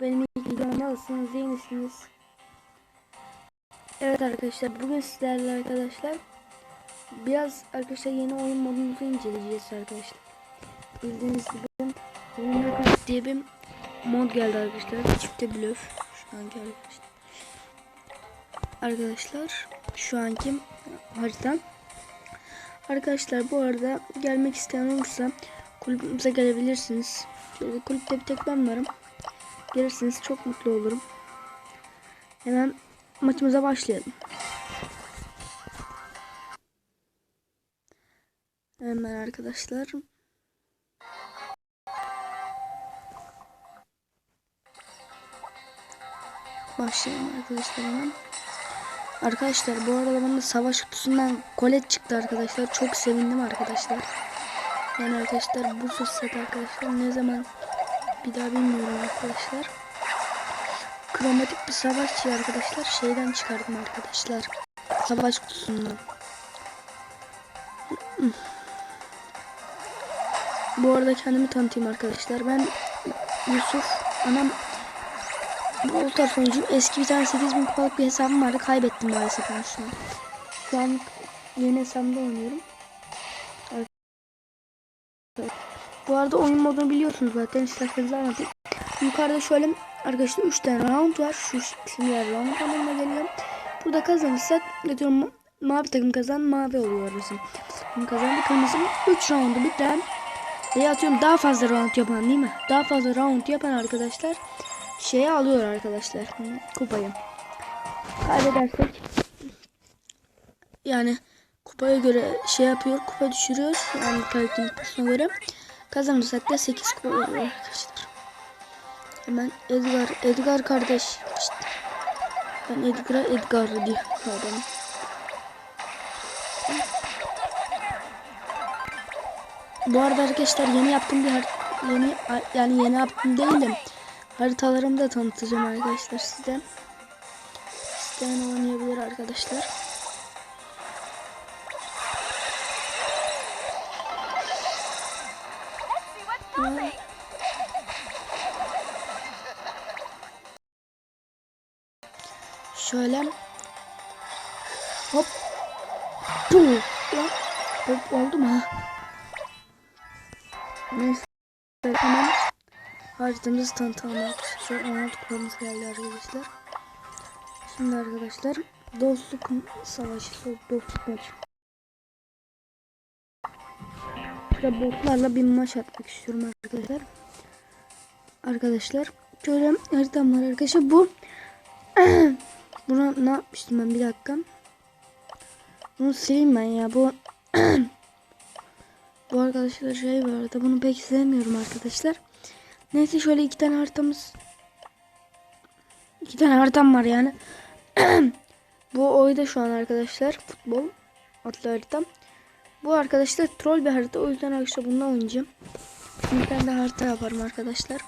Benim ilk videom nasılsınız iyi misiniz? Evet arkadaşlar bugün sizlerle arkadaşlar biraz arkadaşlar yeni oyun modumuzu inceleyeceğiz arkadaşlar. Bildiğiniz gibi Cup diye bir mod geldi arkadaşlar. Çifte blöf şu anki arkadaşlar. Arkadaşlar şu anki harita. Arkadaşlar bu arada gelmek isteyen olursa kulübümüze gelebilirsiniz. Şöyle kulüpte bir tek ben varım. Gelirseniz çok mutlu olurum. Hemen maçımıza başlayalım. Hemen arkadaşlar. Başlayalım arkadaşlar hemen. Arkadaşlar bu arada bana savaş kutusundan kolet çıktı arkadaşlar. Çok sevindim arkadaşlar. Yani arkadaşlar bu fırsat arkadaşlar ne zaman bir daha bilmiyorum arkadaşlar. Kromatik bir savaşçı arkadaşlar. Şeyden çıkardım arkadaşlar. Savaş kutusundan. Bu arada kendimi tanıtayım arkadaşlar. Ben Yusuf. Anam Volta sonucu eski bir tane 8000 kupalık bir hesabım vardı. Kaybettim maalesef onu şu an. Şu an yeni hesabımda oynuyorum. Bu arada oyun modunu biliyorsunuz zaten isterseniz anlatayım. Yukarıda şöyle arkadaşlar 3 tane round var. Şu simüler round anlamına geliyor. Burada kazanırsak diyorum mavi takım kazan mavi oluyor orası. Takım kazandı kırmızı 3 roundu bitiren ve atıyorum daha fazla round yapan değil mi? Daha fazla round yapan arkadaşlar şeyi alıyor arkadaşlar kupayı. Kaybedersek yani kupaya göre şey yapıyor kupa düşürüyoruz yani karakterin kupasına göre kazanırsak da 8 kupa oluyor arkadaşlar. Hemen Edgar, Edgar kardeş. İşte. Ben Edgar'a Edgar diye. Bu arada arkadaşlar yeni yaptığım bir yeni yani yeni yaptım değilim. Haritalarımı da tanıtacağım arkadaşlar size. İsteyen oynayabilir arkadaşlar. Şöyle. Hop. Bu hop oldu mu? Neyse hemen haritamızı tanıtalım 16 kupamız geldi arkadaşlar. Şimdi arkadaşlar dostluk savaşı dostluk maçı. Şöyle botlarla bir maç atmak istiyorum arkadaşlar. Arkadaşlar şöyle haritam var arkadaşlar. Bu Buna ne yapmıştım ben bir dakika. Bunu sileyim ben ya. Bu bu arkadaşlar şey vardı. Bunu pek sevmiyorum arkadaşlar. Neyse şöyle iki tane haritamız iki tane haritam var yani. bu oyda şu an arkadaşlar futbol adlı haritam. Bu arkadaşlar troll bir harita. O yüzden arkadaşlar bununla oynayacağım. Bir tane de harita yaparım arkadaşlar.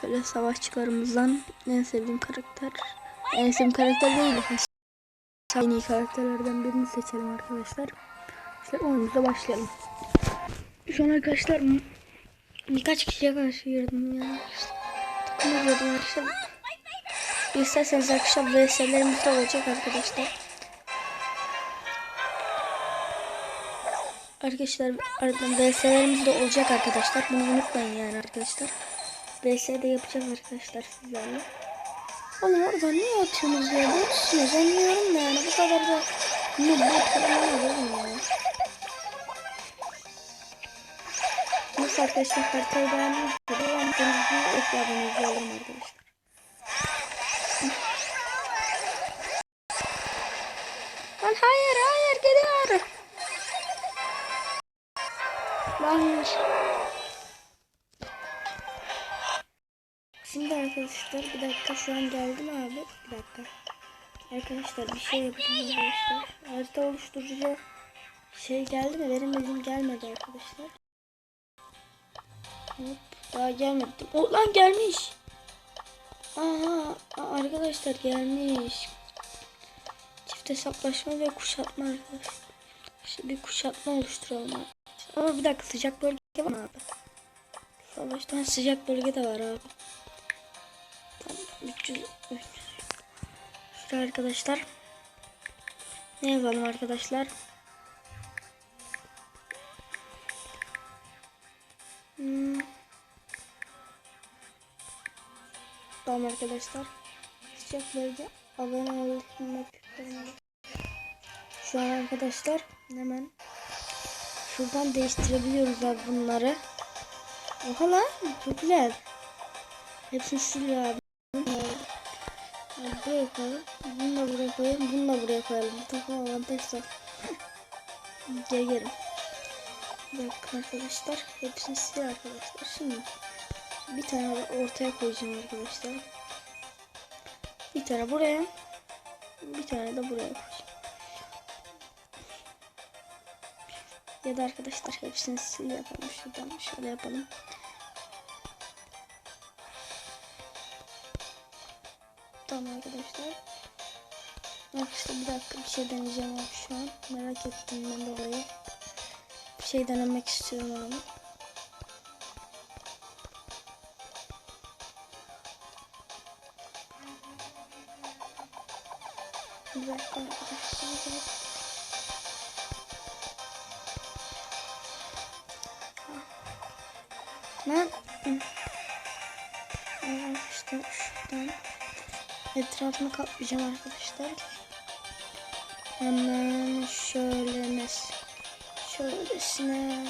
Şöyle savaşçılarımızdan en sevdiğim karakter. En sevdiğim karakter değil de en iyi karakterlerden birini seçelim arkadaşlar. İşte oyunumuza başlayalım. Şu an arkadaşlar birkaç kişiye karşı girdim ya. Takıma girdim arkadaşlar. İsterseniz arkadaşlar VS'lerimiz de olacak arkadaşlar. Arkadaşlar ardından VS'lerimiz de olacak arkadaşlar. Bunu unutmayın yani arkadaşlar. VS de yapacağız arkadaşlar sizlerle. Oğlum orada niye atıyorsunuz ya? Botsunuz anlıyorum da yani bu kadar da ne oğlum ya. Nasıl arkadaşlar haritayı beğendiniz? Ben denizliği eklerden izleyelim arkadaşlar. Lan hayır hayır gidiyor. Hayır. Arkadaşlar bir dakika şu an geldim abi. Bir dakika. Arkadaşlar bir şey yapacağım arkadaşlar. Harita oluşturucu şey geldi mi? Benim elim gelmedi arkadaşlar. Hop daha gelmedi. O gelmiş. Aha arkadaşlar gelmiş. Çift hesaplaşma ve kuşatma arkadaşlar. İşte bir kuşatma oluşturalım arkadaşlar. Ama bir dakika sıcak bölge var mı abi? Savaştan sıcak bölge de var abi. Tamam, 300, 300. Şuraya arkadaşlar. Ne yapalım arkadaşlar? Hmm. Tamam arkadaşlar. Sıcak bölge abone olmak Şu an arkadaşlar hemen şuradan değiştirebiliyoruz abi bunları. Oha lan çok güzel. Hepsini siliyor abi. Buraya koyalım. Bunu da buraya koyalım. Bunu da buraya koyalım. Takım avantaj sağ. Gel gelin. Dakika arkadaşlar. Hepsini sil arkadaşlar. Şimdi bir tane ortaya koyacağım arkadaşlar. Bir tane buraya. Bir tane de buraya koyacağım. Ya da arkadaşlar hepsini sil yapalım. Şuradan şöyle yapalım. Tamam arkadaşlar. Arkadaşlar bir dakika bir şey deneyeceğim abi şu an. Merak ettim ben de orayı. Bir şey denemek istiyorum abi. Bir dakika arkadaşlar. Ben işte şuradan etrafını kaplayacağım arkadaşlar. Hemen şöyle mes şöylesine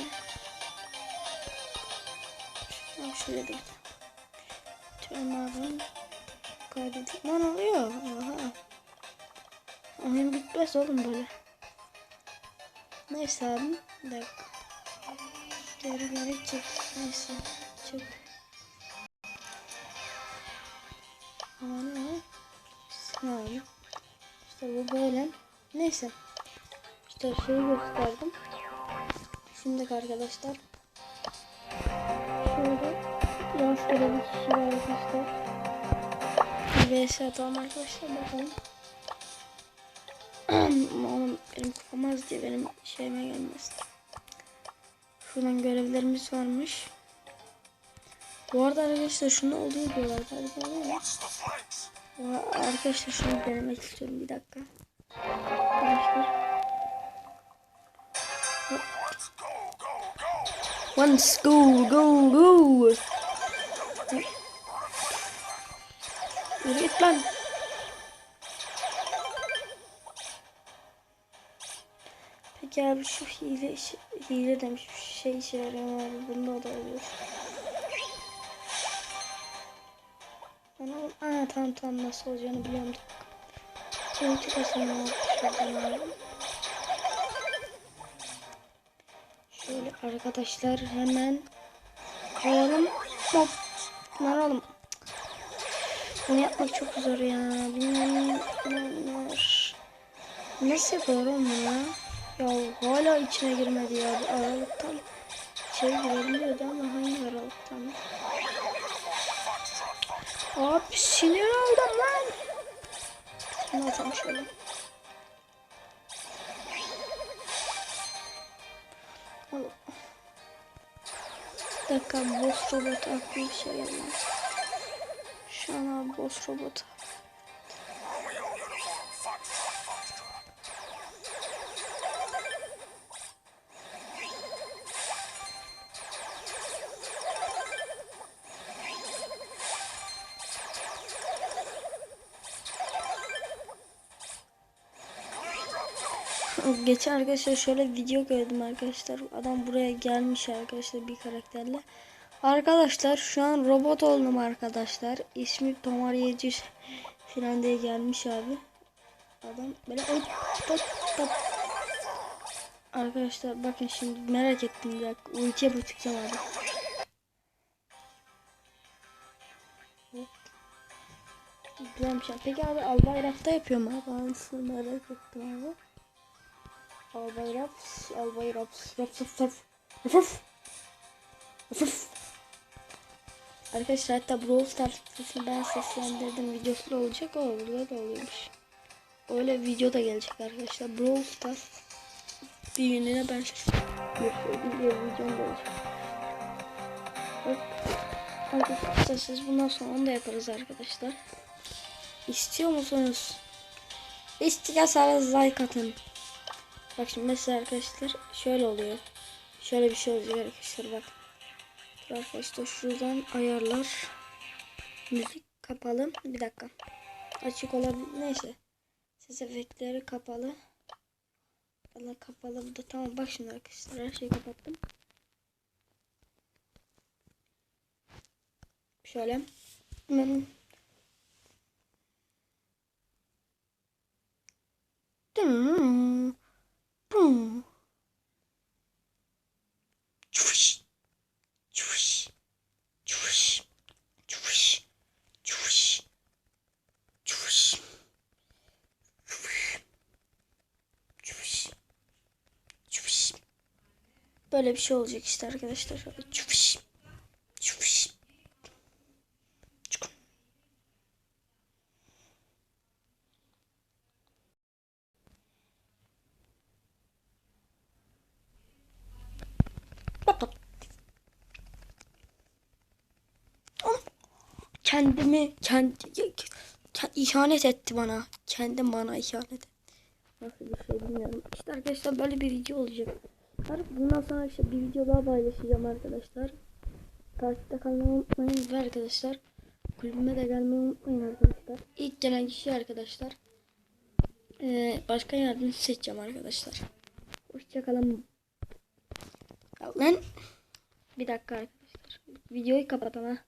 şuradan şöyle de tırmanalım. Kaydedik. Ne oluyor? Aha. Oyun bitmez oğlum böyle. Neyse abi. Bir dakika. Geri geri çık. Neyse. Çık. Sınavı. İşte bu böyle. Neyse. İşte şeyi gösterdim. Şimdi arkadaşlar. Şöyle rastgele bir var arkadaşlar. Vs atalım arkadaşlar bakalım. Oğlum benim kopamaz diye benim şeyime gelmez. Şuradan görevlerimiz varmış. Bu arada arkadaşlar şunu oluyor diyorlar galiba değil? Arkadaşlar şunu denemek istiyorum bir dakika. Arkadaşlar. Let's go go go. Yürü git lan. Peki abi şu hile hile demiş bir şey işe yarıyor abi bunda da oluyor. Ana, aa tamam tamam nasıl olacağını biliyorum. Ulti kasını şuradan abi. Şöyle arkadaşlar hemen koyalım. Hop. Lan oğlum. Bunu yapmak çok zor ya. Bunlar. Nasıl yapıyorum bunu ya? Ya hala içine girmedi ya. Aralıktan şey girebiliyordu ama hangi aralıktan? Abi sinir oldum lan. Ne yapalım şöyle. Oğlum. Bir dakika boss robot aklıma bir şey gelmez. Şu an abi boss robot. Geçen arkadaşlar şöyle video gördüm arkadaşlar. Adam buraya gelmiş arkadaşlar bir karakterle. Arkadaşlar şu an robot oldum arkadaşlar. İsmi Tomar 700 falan diye gelmiş abi. Adam böyle hop hop hop. Arkadaşlar bakın şimdi merak ettim dakika. Ultiye bakacağım abi. Güzelmiş ya. Peki abi Albay Raft'ta yapıyor mu? Anasını merak ettim abi. Albay Raps, Albay Raps, Raps, Raps, Raps, Raps, Raps. Arkadaşlar hatta Brawl Stars sesini ben seslendirdim videosu da olacak o burada da oluyormuş. Öyle video da gelecek arkadaşlar. Brawl Stars bir gününe ben seslendirdim. Video videom da olacak. Arkadaşlar siz bundan sonra onu da yaparız arkadaşlar. İstiyor musunuz? İstiyorsanız like atın. Bak şimdi mesela arkadaşlar şöyle oluyor. Şöyle bir şey olacak arkadaşlar bak. Arkadaşlar şuradan ayarlar. Müzik kapalı. Bir dakika. Açık olabilir. Neyse. Ses efektleri kapalı. Allah kapalı bu da tamam bak şimdi arkadaşlar her şeyi kapattım. Şöyle. Hemen. Dum. Bum. Çuş. Çuş. Çuş. Çuş. Çuş. Çuş. Çuş. Çuş. Çuş. Böyle bir şey olacak işte arkadaşlar. Şöyle çuş. Çuş. Çukur. Bak bak. Oğlum, Kendimi kendi, kendi ihanet etti bana. Kendim bana ihanet etti. Nasıl bir şey bilmiyorum. İşte arkadaşlar böyle bir video olacak. Bundan sonra işte bir video daha paylaşacağım arkadaşlar. Takipte kalmayı unutmayın ve arkadaşlar kulübüme de gelmeyi unutmayın arkadaşlar. İlk gelen kişi arkadaşlar. Ee, başkan yardımcısı seçeceğim arkadaşlar. Hoşçakalın. Lan bir dakika arkadaşlar. Videoyu kapat ama.